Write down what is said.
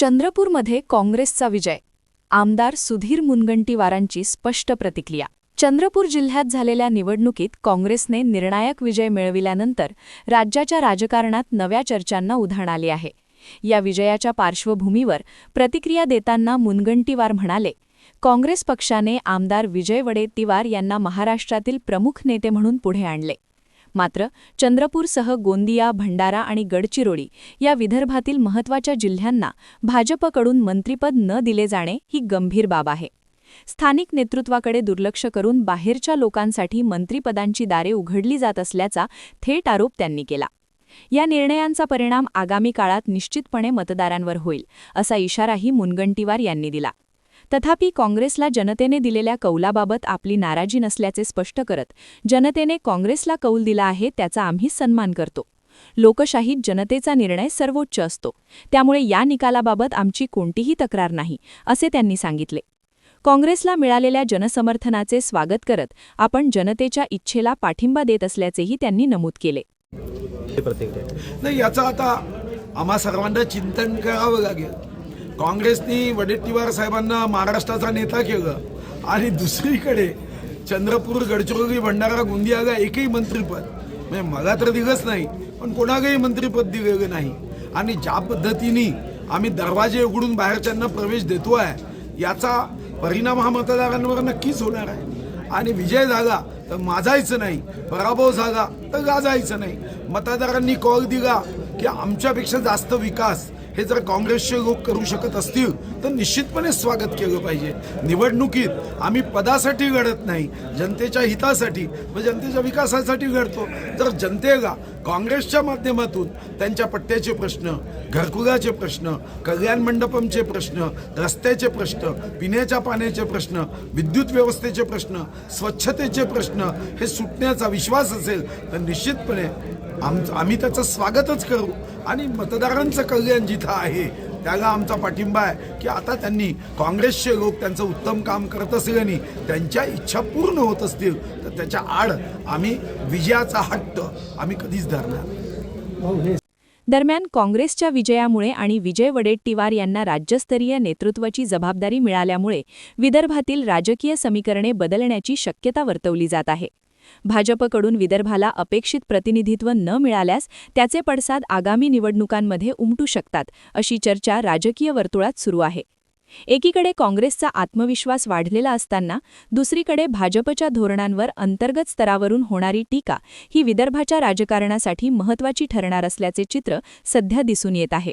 चंद्रपूरमध्ये काँग्रेसचा विजय. आमदार सुधीर मुनगंटीवारांची स्पष्ट प्रतिक्रिया. चंद्रपूर जिल्ह्यात झालेल्या निवडणुकीत काँग्रेसने निर्णायक विजय मिळविल्यानंतर राज्याच्या राजकारणात नव्या चर्चांना उधाण आले आहे. या विजयाच्या पार्श्वभूमीवर प्रतिक्रिया देताना मुनगंटीवार म्हणाले काँग्रेस पक्षाने आमदार विजय वडेट्टीवार यांना महाराष्ट्रातील प्रमुख नेते म्हणून पुढे आणले. मात्र चंद्रपूरसह गोंदिया भंडारा आणि गडचिरोली या विदर्भातील महत्त्वाच्या जिल्ह्यांना भाजपकडून मंत्रिपद न दिले जाणे ही गंभीर बाब आहे. स्थानिक नेतृत्वाकडे दुर्लक्ष करून बाहेरच्या लोकांसाठी मंत्रिपदांची दारे उघडली जात असल्याचा थेट आरोप त्यांनी केला. या निर्णयांचा परिणाम आगामी काळात निश्चितपणे मतदारांवर होईल असा इशाराही मुनगंटीवार यांनी दिला. तथापि काँग्रेसला जनतेने दिलेल्या कौलाबाबत आपली नाराजी नसल्याचे स्पष्ट करत जनतेने काँग्रेसला कौल दिला आहे त्याचा आम्ही सन्मान करतो. लोकशाहीत जनतेचा निर्णय सर्वोच्च असतो. त्यामुळे या निकालाबाबत आमची कोणतीही तक्रार नाही असे त्यांनी सांगितले. काँग्रेसला मिळालेल्या जनसमर्थनाचे स्वागत करत आपण जनतेच्या इच्छेला पाठिंबा देत असल्याचेही त्यांनी नमूद केले. नाही याचं आता आम्हा सर्वांना चिंतन करावं लागेल. काँग्रेसनी वडेट्टीवार साहेबांना महाराष्ट्राचा नेता केलं. आणि दुसरीकडे चंद्रपूर गडचिरोली भंडारा गोंदियाला एकही मंत्रिपद. म्हणजे मला तर दिलंच नाही पण कोणालाही मंत्रिपद दिलेलं नाही. आणि ज्या पद्धतीने आम्ही दरवाजे उघडून बाहेरच्यांना प्रवेश देतो आहे याचा परिणाम हा मतदारांवर नक्कीच होणार आहे. आणि विजय झाला तर माजायचं नाही पराभव झाला तर गाजायचं नाही. मतदारांनी कॉल दिला की आमच्यापेक्षा जास्त विकास हे जर काँग्रेसचे लोक करू शकत असतील तर निश्चितपणे स्वागत केलं पाहिजे. निवडणुकीत आम्ही पदासाठी लढत नाही जनतेच्या हितासाठी व जनतेच्या विकासासाठी लढतो जर जनतेला काँग्रेसच्या माध्यमातून त्यांच्या पट्ट्याचे प्रश्न घरकुलाचे प्रश्न कल्याण मंडपमचे प्रश्न रस्त्याचे प्रश्न पिण्याच्या पाण्याचे प्रश्न विद्युत व्यवस्थेचे प्रश्न स्वच्छतेचे प्रश्न हे सुटण्याचा विश्वास असेल तर निश्चितपणे आम आम्ही त्याचं स्वागतच करू. आणि मतदारांचं कल्याण जिथं आहे त्याला आमचा पाठिंबा आहे की आता त्यांनी काँग्रेसचे लोक त्यांचं उत्तम काम करत असल्याने त्यांच्या इच्छा पूर्ण होत असतील तर त्याच्या आड आम्ही विजयाचा हट्ट आम्ही कधीच धरणार दरम्यान काँग्रेसच्या विजयामुळे आणि विजय वडेट्टीवार यांना राज्यस्तरीय नेतृत्वाची जबाबदारी मिळाल्यामुळे विदर्भातील राजकीय समीकरणे बदलण्याची शक्यता वर्तवली जात आहे. भाजपकडून विदर्भाला अपेक्षित प्रतिनिधित्व न मिळाल्यास त्याचे पडसाद आगामी निवडणुकांमध्ये उमटू शकतात अशी चर्चा राजकीय वर्तुळात सुरू आहे. एकीकडे काँग्रेसचा आत्मविश्वास वाढलेला असताना दुसरीकडे भाजपच्या धोरणांवर अंतर्गत स्तरावरून होणारी टीका ही विदर्भाच्या राजकारणासाठी महत्त्वाची ठरणार असल्याचे चित्र सध्या दिसून येत आहे.